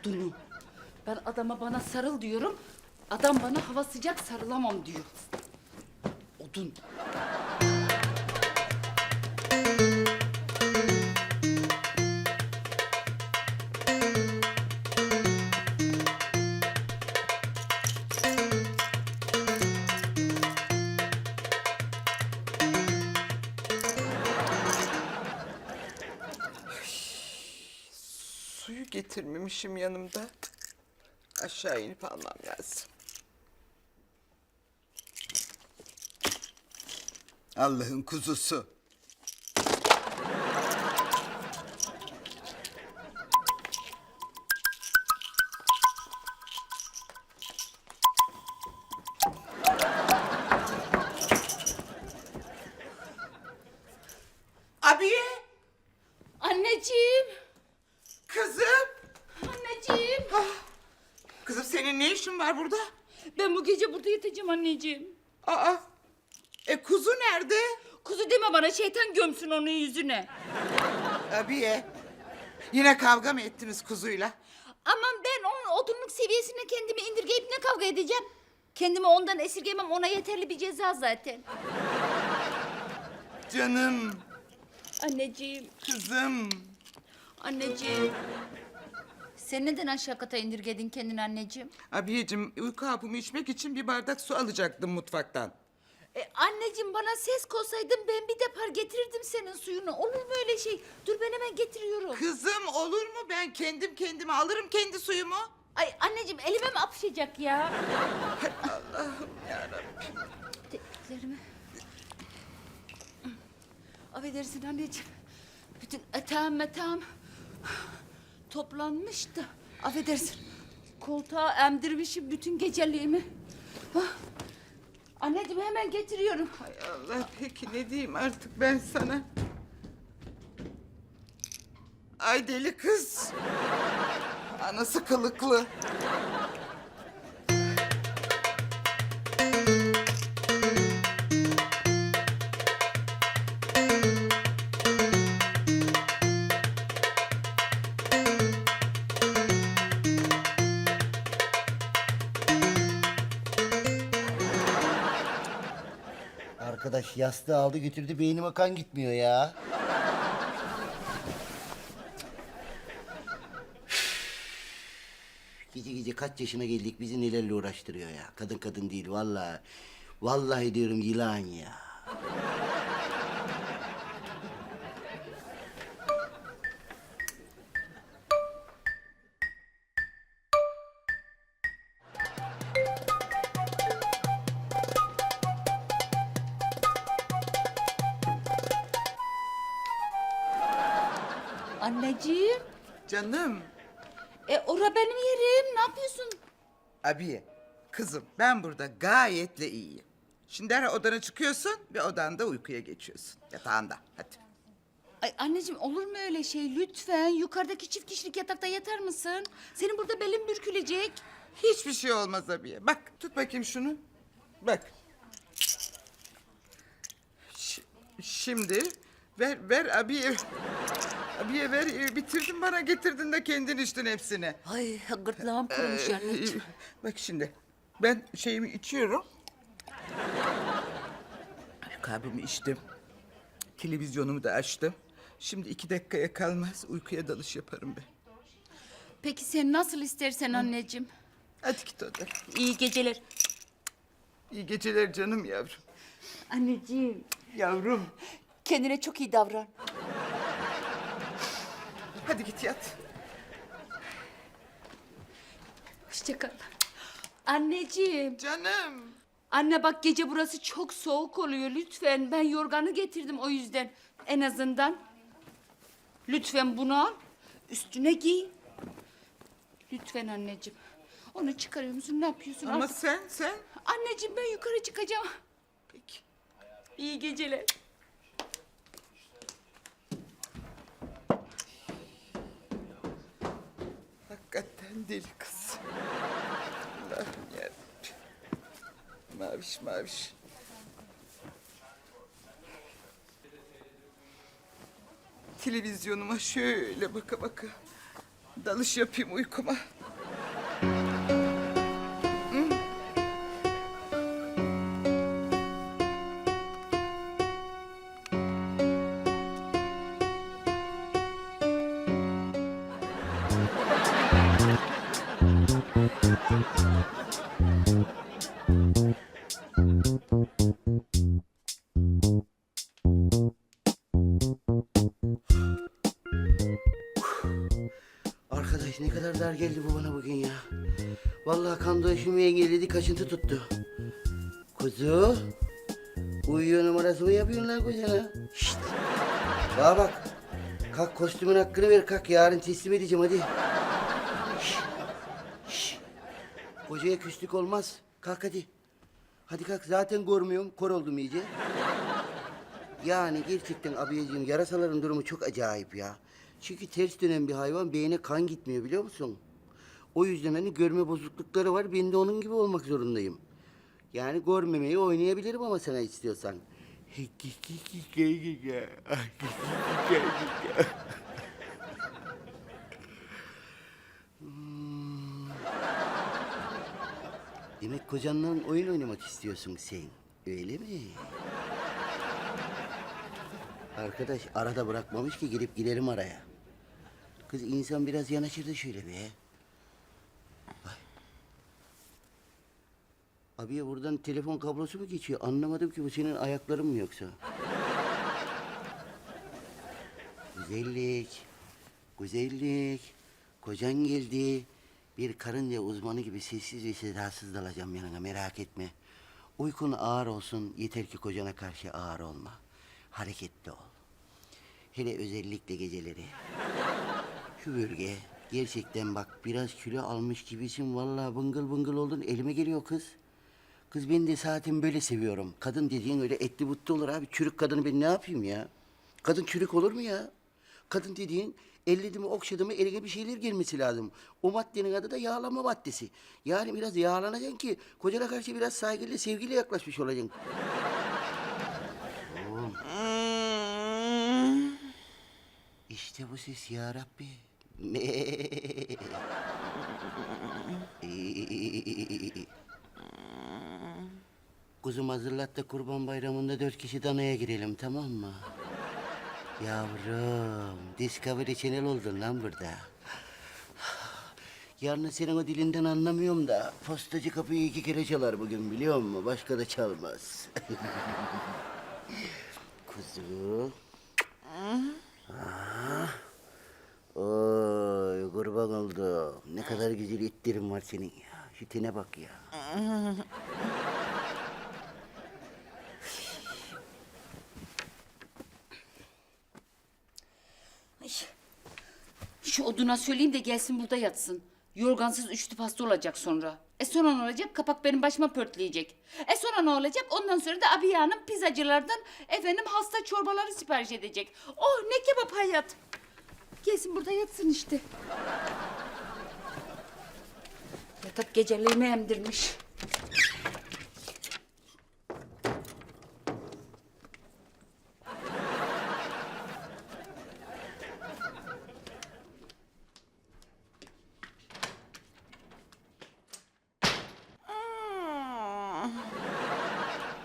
Odunu. Ben adama bana sarıl diyorum. Adam bana hava sıcak sarılamam diyor. Odun. Getirmemişim yanımda. Aşağı inip almam lazım. Allah'ın kuzusu. Senin ne işin var burada? Ben bu gece burada yatacağım anneciğim. Aa, e kuzu nerede? Kuzu deme bana şeytan gömsün onun yüzüne. Abiye, yine kavga mı ettiniz kuzuyla? Aman ben onun odunluk seviyesine kendimi indirgeyip ne kavga edeceğim? Kendimi ondan esirgemem ona yeterli bir ceza zaten. Canım, Anneciğim, kızım. anneciğim. Sen neden aşağı kata indirgedin kendini anneciğim? Abiyeciğim uyku hapımı içmek için bir bardak su alacaktım mutfaktan. E, anneciğim bana ses koysaydın ben bir depar getirirdim senin suyunu. Olur mu öyle şey? Dur ben hemen getiriyorum. Kızım olur mu ben kendim kendime alırım kendi suyumu. Ay anneciğim elime mi apışacak ya? Allah'ım yarabbim. Ellerimi. Affedersin anneciğim. Bütün etağım metağım toplanmış da. Affedersin. Koltuğa emdirmişim bütün geceliğimi. Ah. Anneciğim hemen getiriyorum. Hay Allah peki ne diyeyim artık ben sana. Ay deli kız. Anası kılıklı. Arkadaş yastığı aldı götürdü beynime kan gitmiyor ya. Gece gece kaç yaşına geldik bizi nelerle uğraştırıyor ya. Kadın kadın değil vallahi. Vallahi diyorum yılan ya. Canım. E ora benim yerim. Ne yapıyorsun? Abiye, kızım ben burada gayetle iyiyim. Şimdi derhal odana çıkıyorsun ve odanda uykuya geçiyorsun. Yatağında hadi. Ay anneciğim olur mu öyle şey? Lütfen yukarıdaki çift kişilik yatakta yatar mısın? Senin burada belin bürkülecek. Hiçbir şey olmaz abiye. Bak tut bakayım şunu. Bak. Ş- şimdi ver ver abiye. Abiye ver e, bitirdin bana getirdin de kendin içtin hepsini. Ay gırtlağım kurumuş Ee, anneciğim. Bak şimdi ben şeyimi içiyorum. Kahvemi içtim. Televizyonumu da açtım. Şimdi iki dakikaya kalmaz uykuya dalış yaparım ben. Peki sen nasıl istersen anneciğim. Hadi git odana. İyi geceler. İyi geceler canım yavrum. Anneciğim. Yavrum. Kendine çok iyi davran. Hadi git yat. Hoşça kal. Anneciğim. Canım. Anne bak gece burası çok soğuk oluyor lütfen. Ben yorganı getirdim o yüzden. En azından. Lütfen bunu al. Üstüne giy. Lütfen anneciğim. Onu çıkarıyor musun? Ne yapıyorsun? Ama Artık- sen sen. Anneciğim ben yukarı çıkacağım. Peki. İyi geceler. Hakikaten deli kız. Allah'ım yarabbim. Maviş maviş. Televizyonuma şöyle baka baka Dalış yapayım uykuma. Kadar dar geldi bu bana bugün ya. Vallahi kan dolaşımı engelledi, kaçıntı tuttu. Kuzu, uyuyor numarası mı yapıyorsun lan kocana? Şşt! Bana bak, kalk kostümün hakkını ver kalk, yarın teslim edeceğim hadi. Şşt! Şşt! Kocaya küslük olmaz, kalk hadi. Hadi kalk, zaten görmüyorum, kor oldum iyice. Yani gerçekten abiyeciğim yarasaların durumu çok acayip ya. Çünkü ters dönen bir hayvan beyne kan gitmiyor biliyor musun? O yüzden hani görme bozuklukları var. Ben de onun gibi olmak zorundayım. Yani görmemeyi oynayabilirim ama sana istiyorsan. Hmm. Demek kocanla oyun oynamak istiyorsun sen. Öyle mi? Arkadaş arada bırakmamış ki girip girelim araya. Kız insan biraz yanaşır da şöyle be. Vay. Abiye buradan telefon kablosu mu geçiyor? Anlamadım ki bu senin ayakların mı yoksa? güzellik, güzellik. Kocan geldi. Bir karınca uzmanı gibi sessiz ve sedasız dalacağım yanına merak etme. Uykun ağır olsun yeter ki kocana karşı ağır olma. Hareketli ol. Hele özellikle geceleri. Şu bölge gerçekten bak biraz kilo almış gibisin. Vallahi bıngıl bıngıl oldun elime geliyor kız. Kız ben de zaten böyle seviyorum. Kadın dediğin öyle etli butlu olur abi. Çürük kadını ben ne yapayım ya? Kadın çürük olur mu ya? Kadın dediğin elledi mi okşadı mı eline bir şeyler gelmesi lazım. O maddenin adı da yağlama maddesi. Yani biraz yağlanacaksın ki kocana karşı biraz saygıyla sevgiyle yaklaşmış olacaksın. Oğlum. İşte bu ses ya Rabbi. Kuzum hazırlat da kurban bayramında dört kişi danaya girelim tamam mı? Yavrum, Discovery Channel oldun lan burada. Yarın senin o dilinden anlamıyorum da postacı kapıyı iki kere çalar bugün biliyor musun? Başka da çalmaz. Kuzu. Ah. Oy kurban oldu. Ne kadar güzel etlerin var senin ya. Şu bak ya. Ay. Şu oduna söyleyeyim de gelsin burada yatsın. Yorgansız üçlü pasta olacak sonra. E sonra ne olacak? Kapak benim başıma pörtleyecek. E sonra ne olacak? Ondan sonra da Abiye Hanım pizzacılardan efendim hasta çorbaları sipariş edecek. Oh ne kebap hayat. Gelsin burada yatsın işte. Yatak geceliğimi emdirmiş.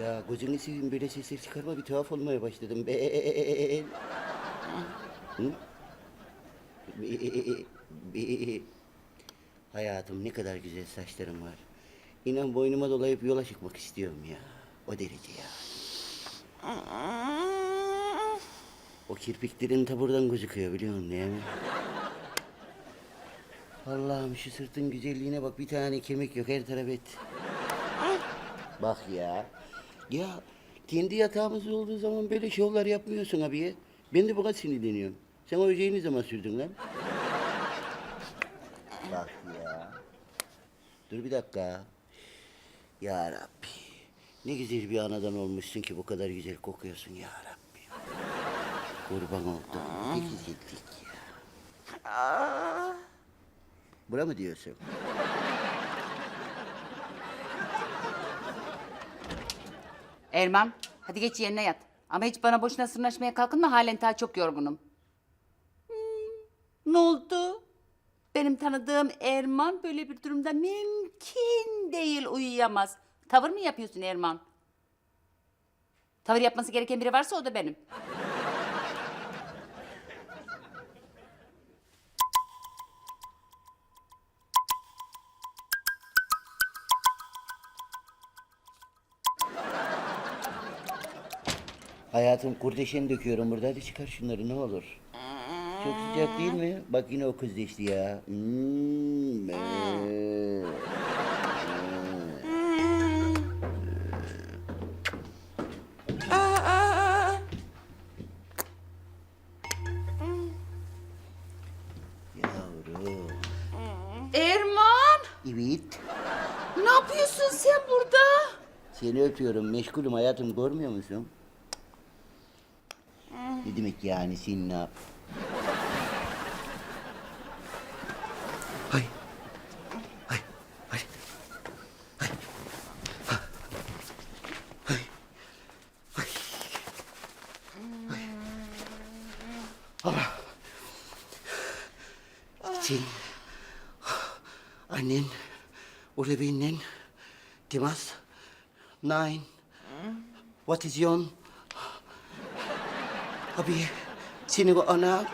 Ya gözünü seveyim böyle sesler çıkarma bir tuhaf olmaya başladım ben. Hı? Hayatım ne kadar güzel saçlarım var. İnan boynuma dolayıp yola çıkmak istiyorum ya. O derece ya. O kirpiklerin ta buradan gözüküyor biliyor musun değil mi? Allah'ım şu sırtın güzelliğine bak bir tane kemik yok her taraf et. Bak ya. Ya kendi yatağımız olduğu zaman böyle şovlar yapmıyorsun abiye. Ben de buna sinirleniyorum. Sen o öceği ne zaman sürdün lan? Bak ya. Dur bir dakika. Ya Rabbi. Ne güzel bir anadan olmuşsun ki bu kadar güzel kokuyorsun ya Rabbi. Kurban oldum. Ne güzellik ya. Buna mı diyorsun? Erman hadi geç yerine yat. Ama hiç bana boşuna sırnaşmaya kalkınma halen daha çok yorgunum. Ne oldu? Benim tanıdığım Erman böyle bir durumda mümkün değil uyuyamaz. Tavır mı yapıyorsun Erman? Tavır yapması gereken biri varsa o da benim. Hayatım kurdeşeni döküyorum burada. Hadi çıkar şunları ne olur. Çok sıcak değil mi? Bak yine o kız değişti ya. Hmm, ee. Yavrum. Erman! Evet. Ne yapıyorsun sen burada? Seni öpüyorum. Meşgulüm hayatım görmüyor musun? Ne demek yani sen ne yap? Hay. Hay. Hay. Hay. Ha. Hay. Hay. Hay. Allah. Sen, annen, orada benden, temas, nine, what is your, abi, sini ko ana,